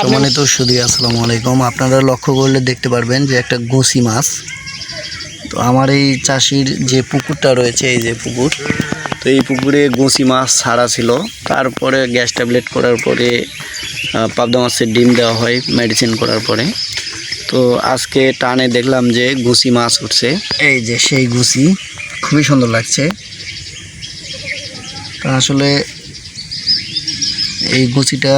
সম্মানিত সুদী আসসালামু আলাইকুম। আপনারা লক্ষ্য করলে দেখতে পারবেন যে একটা গুছি মাছ। তো আমার এই চাষির যে পুকুরটা রয়েছে এই যে পুকুর তো এই পুকুরে গুছি মাছ ছাড়া ছিল। তারপরে গ্যাস ট্যাবলেট করার পরে পাবদা মাছের ডিম দেওয়া হয় মেডিসিন করার পরে। তো আজকে টানে দেখলাম যে গুছি মাছ উঠছে। এই যে সেই গুছি খুবই সুন্দর লাগছে। তা আসলে এই গুছিটা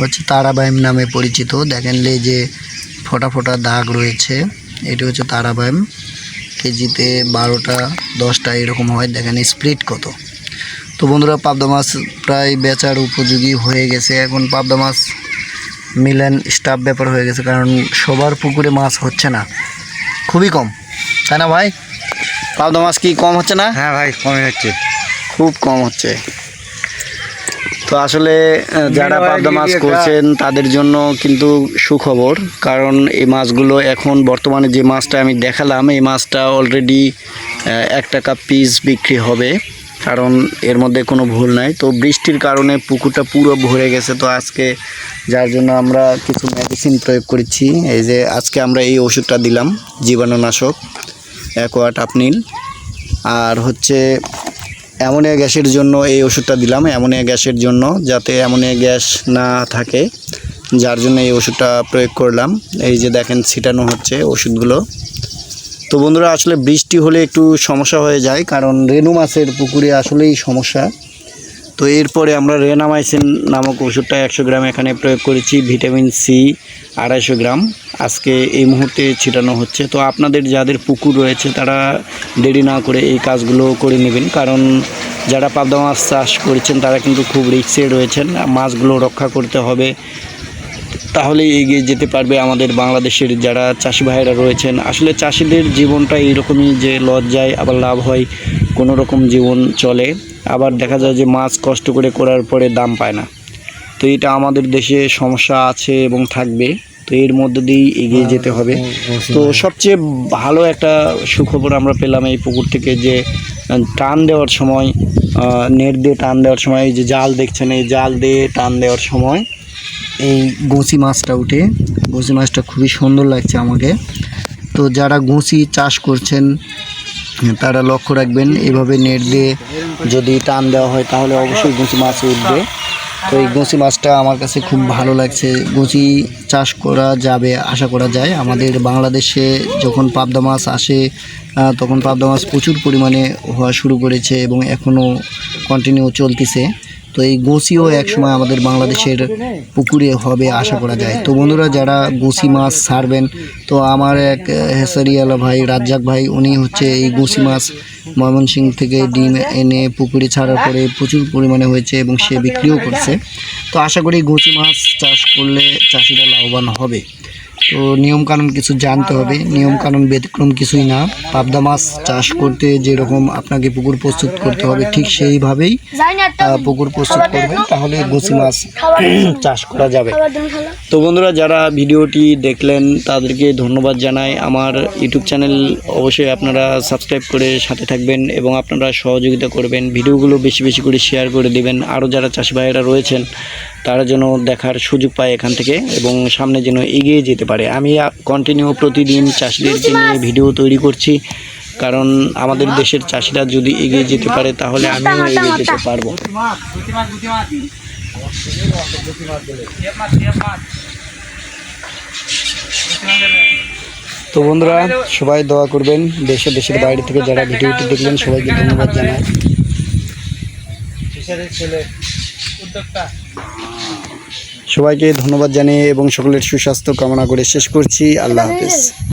হচ্ছে তারাবাইম নামে পরিচিত। দেখেনলে যে ফোটা ফোটা দাগ রয়েছে এটি হচ্ছে তারাবাইম। কেজিতে বারোটা দশটা এরকম হয় দেখেন স্প্লিট কত। তো বন্ধুরা পাবদা মাছ প্রায় বেচার উপযোগী হয়ে গেছে। এখন পাবদা মাছ মিলেন স্টাফ ব্যাপার হয়ে গেছে কারণ সবার পুকুরে মাছ হচ্ছে না। খুবই কম। তাই না ভাই? পাবদা মাছ কি কম হচ্ছে না? হ্যাঁ ভাই কমে যাচ্ছে খুব কম হচ্ছে। তো আসলে যারা পাবদা মাছ করছেন তাদের জন্য কিন্তু সুখবর। কারণ এই মাছগুলো এখন বর্তমানে যে মাছটা আমি দেখালাম এই মাছটা অলরেডি এক টাকা পিস বিক্রি হবে। কারণ এর মধ্যে কোনো ভুল নাই। তো বৃষ্টির কারণে পুকুরটা পুরো ভরে গেছে। তো আজকে যার জন্য আমরা কিছু মেডিসিন প্রয়োগ করেছি। এই যে আজকে আমরা এই ওষুধটা দিলাম জীবাণুনাশক অ্যাকোয়াট আপনিল আর হচ্ছে অ্যামোনিয়া গ্যাসের জন্য এই ওষুধটা দিলাম, অ্যামোনিয়া গ্যাসের জন্য, যাতে অ্যামোনিয়া গ্যাস না থাকে। যার জন্য এই ওষুধটা প্রয়োগ করলাম। এই যে দেখেন ছিটানো হচ্ছে ওষুধগুলো। তো বন্ধুরা, আসলে বৃষ্টি হলে একটু সমস্যা হয়ে যায়, কারণ রেনু মাছের পুকুরে আসলেই সমস্যা। তো এরপরে আমরা রেনামাইসিন নামক ওষুধটা একশো গ্রাম এখানে প্রয়োগ করেছি, ভিটামিন সি আড়াইশো গ্রাম। আজকে এই মুহূর্তে ছিটানো হচ্ছে। তো আপনাদের যাদের পুকুর রয়েছে, তারা দেরি না করে এই কাজগুলো করে নেবেন। কারণ যারা পাবদা মাছ চাষ করেছেন, তারা কিন্তু খুব রিক্সে রয়েছেন। মাছগুলো রক্ষা করতে হবে। তাহলে এগিয়ে যেতে পারবে আমাদের বাংলাদেশের যারা চাষি ভাইয়েরা রয়েছেন। আসলে চাষিদের জীবনটা এইরকমই যে লজ্জায় আবার লাভ হয়, কোনো রকম জীবন চলে। আবার দেখা যায় যে মাছ কষ্ট করে করার পরে দাম পায় না। তো এটা আমাদের দেশে সমস্যা আছে এবং থাকবে। তো এর মধ্যে দিয়েই এগিয়ে যেতে হবে। তো সবচেয়ে ভালো একটা সুখবর আমরা পেলাম এই পুকুর থেকে যে টান দেওয়ার সময় নেট দিয়ে টান দেওয়ার সময় এই যে জাল দেখছেন এই জাল দিয়ে টান দেওয়ার সময় এই গুঁচি মাছটা উঠে গুঁচি মাছটা খুবই সুন্দর লাগছে আমাকে। তো যারা গুঁচি চাষ করছেন তারা লক্ষ্য রাখবেন, এভাবে নেট দিয়ে যদি টান দেওয়া হয়, তাহলে অবশ্যই গুঁচি মাছ উঠবে। তো এই গুঁচি মাছটা আমার কাছে খুব ভালো লাগছে। গুঁচি চাষ করা যাবে, আশা করা যায়। আমাদের বাংলাদেশে যখন পাবদা মাছ আসে তখন পাবদা মাছ প্রচুর পরিমাণে হওয়া শুরু করেছে এবং এখনও কন্টিনিউ চলতেছে। তো এই গুছিও একসময় আমাদের বাংলাদেশের পুকুরে হবে আশা করা যায়। তো বন্ধুরা, যারা গুছি মাছ ছাড়বেন, তো আমার এক হেসারিয়ালা ভাই, রাজ্জাক ভাই, উনি হচ্ছে এই গুছি মাছ ময়মনসিংহ থেকে ডিম এনে পুকুরে ছাড়ার পরে প্রচুর পরিমাণে হয়েছে এবং সে বিক্রিও করছে। তো আশা করি গুছি মাছ চাষ করলে চাষিরা লাভবান হবে। তো নিয়মকানুন কিছু জানতে হবে। নিয়মকানুন, ব্যতিক্রম কিছুই না। পাবদা মাছ চাষ করতে যেরকম আপনাকে পুকুর প্রস্তুত করতে হবে, ঠিক সেইভাবেই পুকুর প্রস্তুত করবেন, তাহলে গুছি মাছ চাষ করা যাবে। তো বন্ধুরা, যারা ভিডিওটি দেখলেন, তাদেরকে ধন্যবাদ জানাই। আমার ইউটিউব চ্যানেল অবশ্যই আপনারা সাবস্ক্রাইব করে সাথে থাকবেন এবং আপনারা সহযোগিতা করবেন। ভিডিওগুলো বেশি বেশি করে শেয়ার করে দিবেন। আরও যারা চাষি ভাইয়েরা রয়েছেন, তারা যেন দেখার সুযোগ পায় এখান থেকে এবং সামনে যেন এগিয়ে যেতে পারে। আমি কন্টিনিউ প্রতিদিন চাষিদেরকে নিয়ে ভিডিও তৈরি করছি। কারণ আমাদের দেশের চাষিরা যদি এগিয়ে যেতে পারে তাহলে আমিও এগিয়ে যেতে পারব। তো বন্ধুরা সবাই দোয়া করবেন। দেশে দেশের বাইরে থেকে যারা ভিডিওটি দেখলেন সবাইকে ধন্যবাদ জানাই। সবাইকে ধন্যবাদ জানিয়ে এবং সকলের সুস্বাস্থ্য কামনা করে শেষ করছি। আল্লাহ হাফেজ।